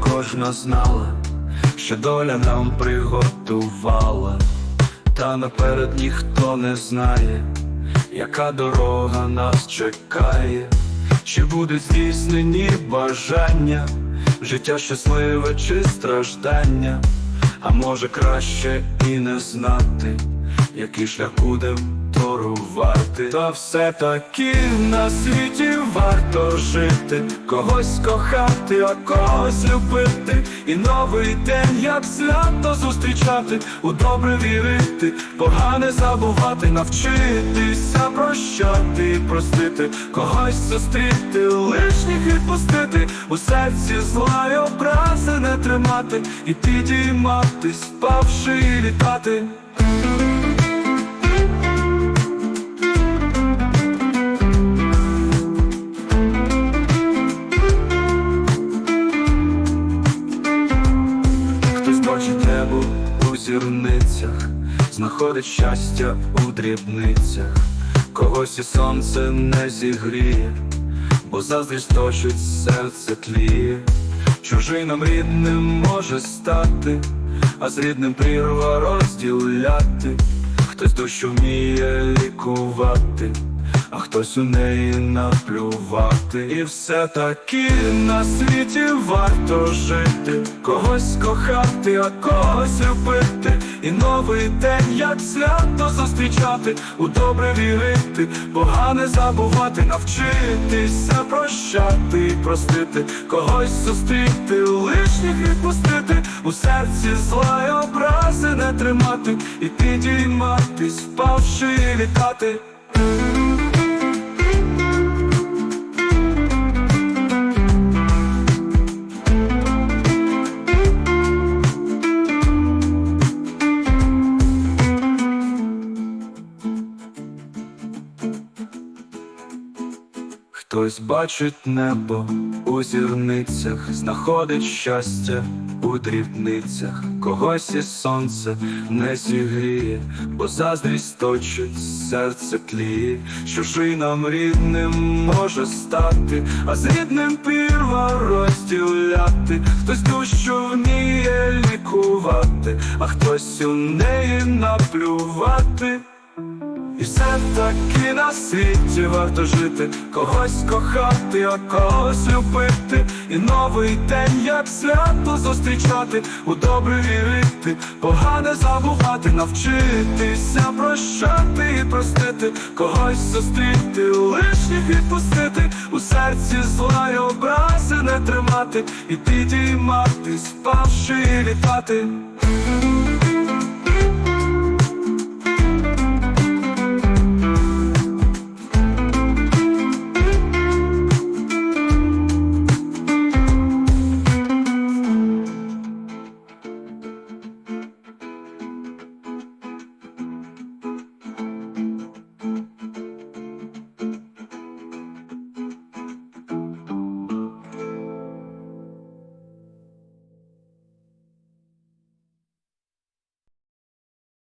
кожна знала, що доля нам приготувала, та наперед ніхто не знає, яка дорога нас чекає, чи будуть здійснені бажання, життя щасливе чи страждання, а може краще і не знати, який шлях будем торувати. Та все таки на світі варто жити, когось кохати, а когось любити, і новий день, як свято зустрічати, у добре вірити, погане забувати, навчитися прощати простити, когось зустріти, лишніх відпустити, у серці зла й образи не тримати, і підійматись, впавши і літати. Зірницях, знаходить щастя у дрібницях, когось і сонце не зігріє, бо заздрість точить серце тліє, чужий нам рідним може стати, а з рідним прірва розділяти, хтось душу вміє лікувати. А хтось у неї наплювати, і все таки на світі варто жити, когось кохати, а когось любити, і новий день, як свято зустрічати, у добре вірити, погане забувати, навчитися прощати і простити, когось зустріти, лишніх відпустити, у серці зла й образи не тримати, і підійматись, впавши і літати. Хтось бачить небо у зірницях, знаходить щастя у дрібницях, когось і сонце не зігріє, бо заздрість точить серце тліє, чужий нам рідним може стати, а з рідним пірва розділяти, хтось душу вміє лікувати, а хтось у неї наплювати. І все таки на світі варто жити, когось кохати, а когось любити, і новий день, як свято зустрічати, у добре вірити, погане забувати, навчитися прощати і простити, когось зустріти, лишніх відпустити, у серці зла й образи не тримати, і підійматись, впавши і літати.